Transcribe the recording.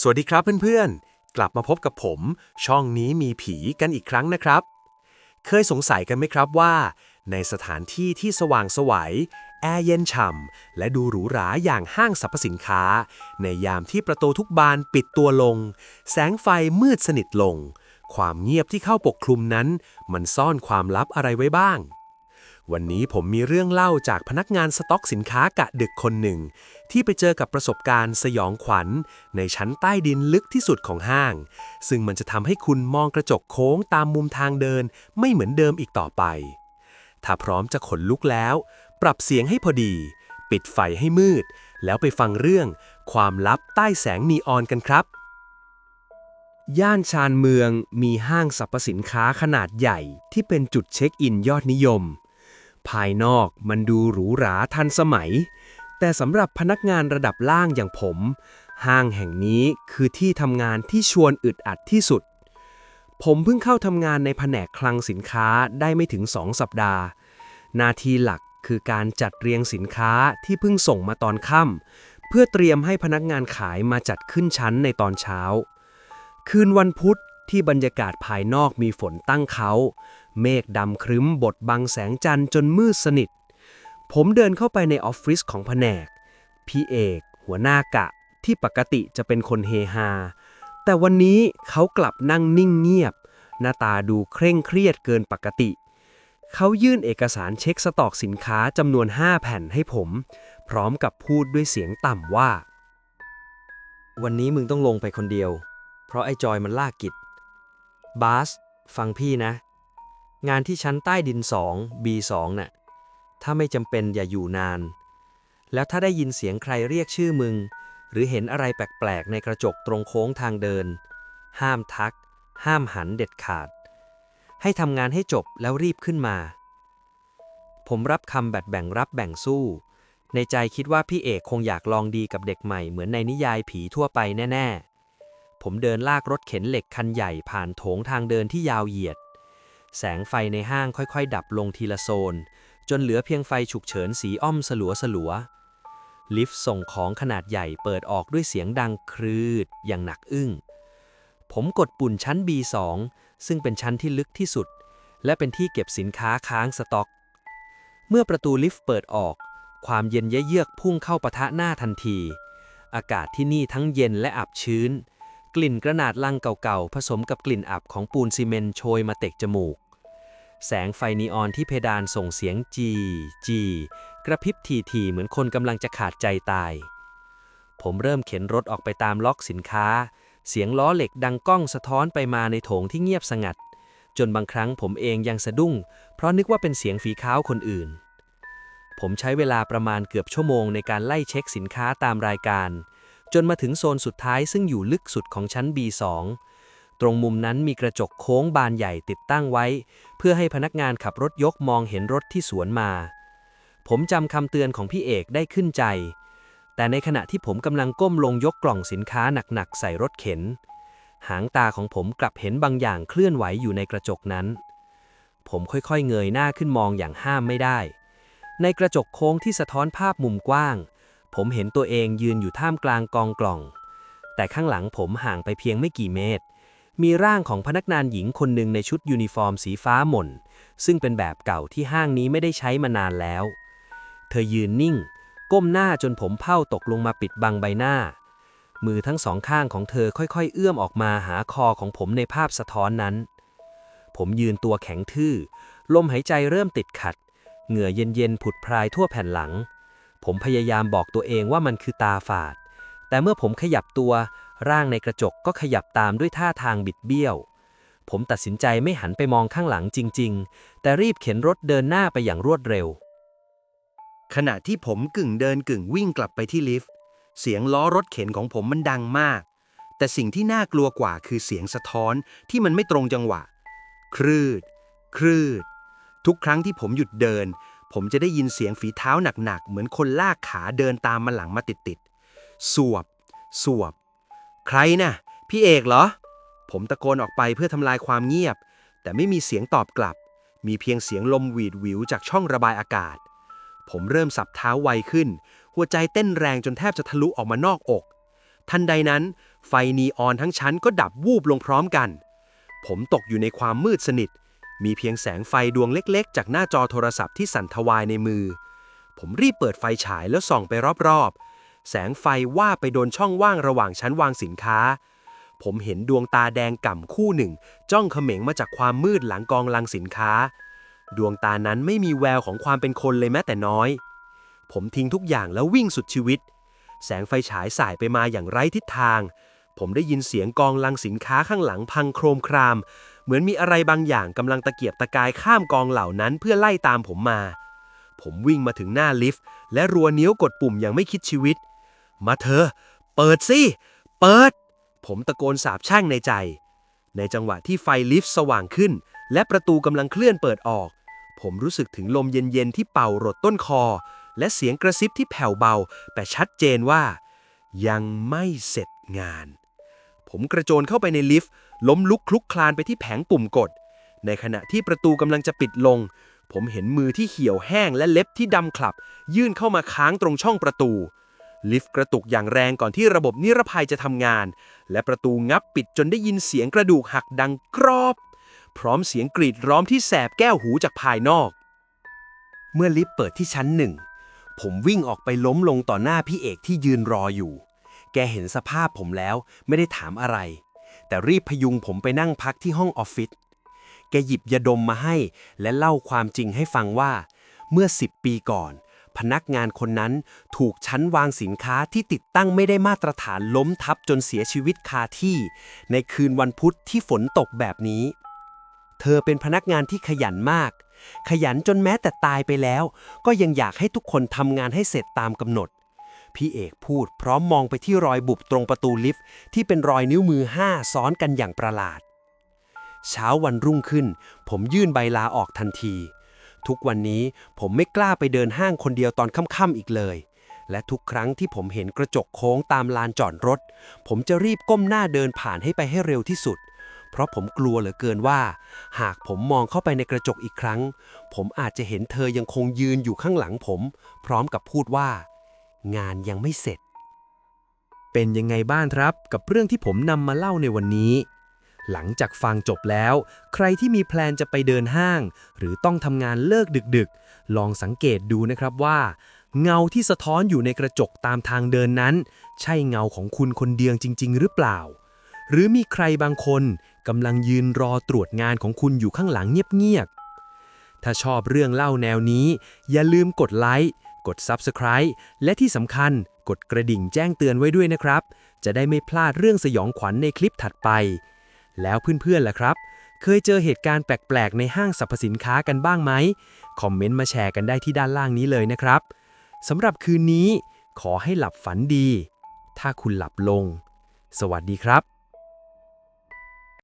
สวัสดีครับเพื่อนๆ กลับมาพบกับผม ช่องนี้มีผีกันอีกครั้งนะครับ เคยสงสัยกันไหมครับว่า ในสถานที่ที่สว่างสวัยแอร์เย็นฉ่ำและดูหรูหราอย่างห้างสรรพสินค้า ในยามที่ประตูทุกบานปิดตัวลง แสงไฟมืดสนิทลง ความเงียบที่เข้าปกคลุมนั้น มันซ่อนความลับอะไรไว้บ้าง วันนี้ผมมีเรื่องเล่าจากพนักงานสต็อกสินค้ากะดึกคนหนึ่ง ที่ไปเจอกับประสบการณ์สยองขวัญ ในชั้นใต้ดินลึกที่สุดของห้าง ซึ่งมันจะทำให้คุณมองกระจกโค้งตามมุมทางเดินไม่เหมือนเดิมอีกต่อไป ถ้าพร้อมจะขนลุกแล้ว ปรับเสียงให้พอดี ปิดไฟให้มืด แล้วไปฟังเรื่อง ความลับใต้แสงนีออนกันครับ ย่านชานเมืองมีห้างสรรพสินค้าขนาดใหญ่ที่เป็นจุดเช็คอินยอดนิยม ภายนอกมันดูหรูหราทันสมัย แต่สำหรับพนักงานระดับล่างอย่างผม ห้างแห่งนี้คือที่ทำงานที่ชวนอึดอัดที่สุด ผมเพิ่งเข้าทำงานในแผนกคลังสินค้าได้ไม่ถึง2สัปดาห์ หน้าที่หลักคือการจัดเรียงสินค้าที่เพิ่งส่งมาตอนค่ำเพื่อเตรียมให้พนักงานขายมาจัดขึ้นชั้นในตอนเช้า คืนวันพุธ ที่บรรยากาศภายนอกมีฝนตั้งเขา เมฆดำครึ้มบดบังแสงจันทร์จนมืดสนิท ผมเดินเข้าไปในออฟฟิศของแผนก พี่เอก หัวหน้ากะ ที่ปกติจะเป็นคนเฮฮา แต่วันนี้เขากลับนั่งนิ่งเงียบ หน้าตาดูเคร่งเครียดเกินปกติ เขายื่นเอกสารเช็คสต็อกสินค้าจำนวน 5 แผ่นให้ผม พร้อมกับพูดด้วยเสียงต่ำว่า วันนี้มึงต้องลงไปคนเดียว เพราะไอ้จอยมันลากกิจ บาส ฟังพี่นะ งานที่ชั้นใต้ดิน 2 B2 น่ะ ถ้าไม่จำเป็นอย่าอยู่นาน แล้วถ้าได้ยินเสียงใครเรียกชื่อมึง หรือเห็นอะไรแปลกๆ ในกระจกตรงโค้งทางเดิน ห้ามทัก ห้ามหันเด็ดขาด ให้ทำงานให้จบแล้วรีบขึ้นมา ผมรับคำแบบแบ่งรับแบ่งสู้ ในใจคิดว่าพี่เอกคงอยากลองดีกับเด็กใหม่เหมือนในนิยายผีทั่วไปแน่ ๆ ผมเดินลากรถเข็นเหล็กคันใหญ่ผ่านโถงทางเดินที่ยาวเหยียด แสงไฟในห้างค่อยๆ ดับลงทีละโซน จนเหลือเพียงไฟฉุกเฉินสีอ้อมสลัวสลัวๆลิฟต์ส่งของขนาดใหญ่เปิดออกด้วยเสียงดังครืดอย่างหนักอึ้ง ผมกดปุ่นชั้น B2 ซึ่งเป็นชั้นที่ลึกที่สุด และเป็นที่เก็บสินค้าค้างสต็อก เมื่อประตูลิฟต์เปิดออก ความเย็นเยือกพุ่งเข้าปะทะหน้าทันที อากาศที่นี่ทั้งเย็นและอับชื้น กลิ่นกระนาดลังเก่าๆ ผสมกับกลิ่นอับของปูนซีเมนต์โชยมาเตะจมูก แสงไฟนีออนที่เพดานส่งเสียงจี จี กระพริบทีๆเหมือนคนกำลังจะขาดใจตาย ผมเริ่มเข็นรถออกไปตามล็อกสินค้า เสียงล้อเหล็กดังก้องสะท้อนไปมาในโถงที่เงียบสงัด จนบางครั้งผมเองยังสะดุ้ง เพราะนึกว่าเป็นเสียงฝีเท้าคนอื่น ผมใช้เวลาประมาณเกือบชั่วโมงในการไล่เช็คสินค้าตามรายการ จนมาถึงโซนสุดท้ายซึ่งอยู่ลึกสุดของชั้น B2 ตรงมุมนั้นมีกระจกโค้งบานใหญ่ติดตั้งไว้ เพื่อให้พนักงานขับรถยกมองเห็นรถที่สวนมา ผมจำคำเตือนของพี่เอกได้ขึ้นใจ แต่ในขณะที่ผมกำลังก้มลงยกกล่องสินค้าหนักๆใส่รถเข็น หางตาของผมกลับเห็นบางอย่างเคลื่อนไหวอยู่ในกระจกนั้น ผมค่อยๆเงยหน้าขึ้นมองอย่างห้ามไม่ได้ ในกระจกโค้งที่สะท้อนภาพมุมกว้าง ผมเห็นตัวเองยืนอยู่ท่ามกลางกองกล่อง แต่ข้างหลังผมห่างไปเพียงไม่กี่เมตร มีร่างของพนักงานหญิงคนหนึ่งในชุดยูนิฟอร์มสีฟ้าหม่น ซึ่งเป็นแบบเก่าที่ห้างนี้ไม่ได้ใช้มานานแล้ว เธอยืนนิ่ง ก้มหน้าจนผมเผ้าตกลงมาปิดบังใบหน้า มือทั้งสองข้างของเธอค่อยๆ เอื้อมออกมาหาคอของผมในภาพสะท้อนนั้น ผมยืนตัวแข็งทื่อ ลมหายใจเริ่มติดขัด เหงื่อเย็นๆผุดพรายทั่วแผ่นหลัง ผมพยายามบอกตัวเองว่ามันคือตาฝาด แต่เมื่อผมขยับตัว ร่างในกระจกก็ขยับตามด้วยท่าทางบิดเบี้ยว ผมตัดสินใจไม่หันไปมองข้างหลังจริง ๆ แต่รีบเข็นรถเดินหน้าไปอย่างรวดเร็ว ขณะที่ผมกึ่งเดินกึ่งวิ่งกลับไปที่ลิฟต์ เสียงล้อรถเข็นของผมมันดังมาก แต่สิ่งที่น่ากลัวกว่าคือเสียงสะท้อนที่มันไม่ตรงจังหวะ ครืด ครืด ทุกครั้งที่ผมหยุดเดิน ผมจะได้ยินเสียงฝีเท้าหนักๆ เหมือนคนลากขาเดินตามมาหลังมาติดๆ สวบ สวบ ใครนะ่ะ พี่เอกเหรอ ผมตะโกนออกไปเพื่อทำลายความเงียบ แต่ไม่มีเสียงตอบกลับ มีเพียงเสียงลมหวีดหวิวจากช่องระบายอากาศ ผมเริ่มสับเท้าไวขึ้น หัวใจเต้นแรงจนแทบจะทะลุออกมานอกอก ทันใดนั้น ไฟนีออนทั้งชั้นก็ดับวูบลงพร้อมกัน ผมตกอยู่ในความมืดสนิท มีเพียงแสงไฟดวงเล็กๆ จากหน้าจอโทรศัพท์ที่สั่นทวายในมือ ผมรีบเปิดไฟฉายแล้วส่องไปรอบๆ แสงไฟว่าไปโดนช่องว่างระหว่างชั้นวางสินค้า ผมเห็นดวงตาแดงก่ำคู่หนึ่ง จ้องเขม็งมาจากความมืดหลังกองลังสินค้า ดวงตานั้นไม่มีแววของความเป็นคนเลยแม้แต่น้อย ผมทิ้งทุกอย่างแล้ววิ่งสุดชีวิต แสงไฟฉายสายไปมาอย่างไร้ทิศทางผมได้ยินเสียงกองลังสินค้าข้างหลังพังโครมคราม เหมือนมีอะไรบางอย่างกำลังตะเกียบตะกายข้ามกองเหล่านั้นเพื่อไล่ตามผมมา ผมวิ่งมาถึงหน้าลิฟต์และรัวนิ้วกดปุ่มอย่างไม่คิดชีวิต มาเถอะเปิดสิ เปิด ผมตะโกนสาบแช่งในใจ ในจังหวะที่ไฟลิฟต์สว่างขึ้น และประตูกำลังเคลื่อนเปิดออก ผมรู้สึกถึงลมเย็นๆที่เป่ารดต้นคอ และเสียงกระซิบที่แผ่วเบา แต่ชัดเจนว่า ยังไม่เสร็จงานผมกระโจนเข้าไปในลิฟต์ ล้มลุกคลุกคลานไปที่แผงปุ่มกด ในขณะที่ประตูกำลังจะปิดลง ผมเห็นมือที่เหี่ยวแห้งและเล็บที่ดำคลับ ยื่นเข้ามาค้างตรงช่องประตู ลิฟต์กระตุกอย่างแรงก่อนที่ระบบนิรภัยจะทำงาน และประตูงับปิดจนได้ยินเสียงกระดูกหักดังกรอบ พร้อมเสียงกรีดร้องที่แสบแก้วหูจากภายนอก เมื่อลิฟต์เปิดที่ชั้นหนึ่งผมวิ่งออกไปล้มลงต่อหน้าพี่เอกที่ยืนรออยู่ แกเห็นสภาพผมแล้วไม่ได้ถามอะไร แต่รีบพยุงผมไปนั่งพักที่ห้องออฟฟิศ แกหยิบยาดมมาให้ และเล่าความจริงให้ฟังว่า เมื่อ 10 ปีก่อน พนักงานคนนั้นถูกชั้นวางสินค้าที่ติดตั้งไม่ได้มาตรฐานล้มทับจนเสียชีวิตคาที่ ในคืนวันพุธที่ฝนตกแบบนี้ เธอเป็นพนักงานที่ขยันมาก ขยันจนแม้แต่ตายไปแล้ว ก็ยังอยากให้ทุกคนทำงานให้เสร็จตามกำหนด พี่เอกพูด พร้อมมองไปที่รอยบุบตรงประตูลิฟต์ที่เป็นรอยนิ้วมือห้าซ้อนกันอย่างประหลาด เช้าวันรุ่งขึ้น ผมยื่นใบลาออกทันที ทุกวันนี้ผมไม่กล้าไปเดินห้างคนเดียวตอนค่ำๆอีกเลย และทุกครั้งที่ผมเห็นกระจกโค้งตามลานจอดรถ ผมจะรีบก้มหน้าเดินผ่านให้ไปให้เร็วที่สุดเพราะผมกลัวเหลือเกินว่า หากผมมองเข้าไปในกระจกอีกครั้ง ผมอาจจะเห็นเธอยังคงยืนอยู่ข้างหลังผม พร้อมกับพูดว่า งานยังไม่เสร็จ เป็นยังไงบ้างครับกับเรื่องที่ผมนำมาเล่าในวันนี้ หลังจากฟังจบแล้ว ใครที่มีแพลนจะไปเดินห้าง หรือต้องทำงานเลิกดึกๆ ลองสังเกตดูนะครับว่า เงาที่สะท้อนอยู่ในกระจกตามทางเดินนั้น ใช่เงาของคุณคนเดียวจริง ๆ หรือเปล่า หรือมีใครบางคนกำลังยืนรอตรวจงานของคุณอยู่ข้างหลังเงียบๆถ้าชอบเรื่องเล่าแนวนี้ อย่าลืมกดไลค์ กด Subscribe และที่สำคัญกดกระดิ่งแจ้งเตือนไว้ด้วยนะครับ จะได้ไม่พลาดเรื่องสยองขวัญในคลิปถัดไป แล้วเพื่อนๆล่ะครับ เคยเจอเหตุการณ์แปลกๆ ในห้างสรรพสินค้ากันบ้างไหมคอมเมนต์มาแชร์กันได้ที่ด้านล่างนี้เลยนะครับสำหรับคืนนี้ ขอให้หลับฝันดี ถ้าคุณหลับลง สวัสดีครับ